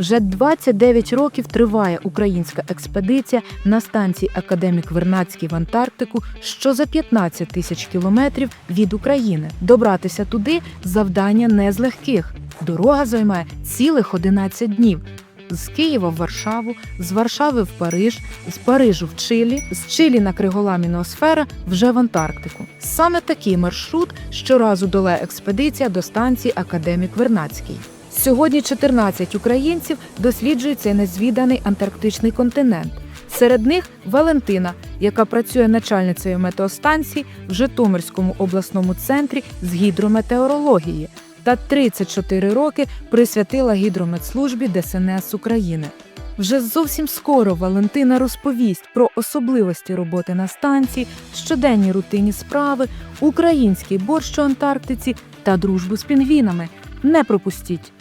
Вже 29 років триває українська експедиція на станції Академік Вернадський в Антарктику, що за 15 тисяч кілометрів від України. Добратися туди завдання не з легких. Дорога займає цілих 11 днів. З Києва в Варшаву, з Варшави в Париж, з Парижу в Чилі, з Чилі на криголамі ноосфера вже в Антарктику. Саме такий маршрут щоразу долає експедиція до станції Академік Вернадський. Сьогодні 14 українців досліджують цей незвіданий антарктичний континент. Серед них Валентина, яка працює начальницею метеостанції в Житомирському обласному центрі з гідрометеорології та 34 роки присвятила гідрометслужбі ДСНС України. Вже зовсім скоро Валентина розповість про особливості роботи на станції, щоденні рутинні справи, український борщ у Антарктиці та дружбу з пінгвінами. Не пропустіть!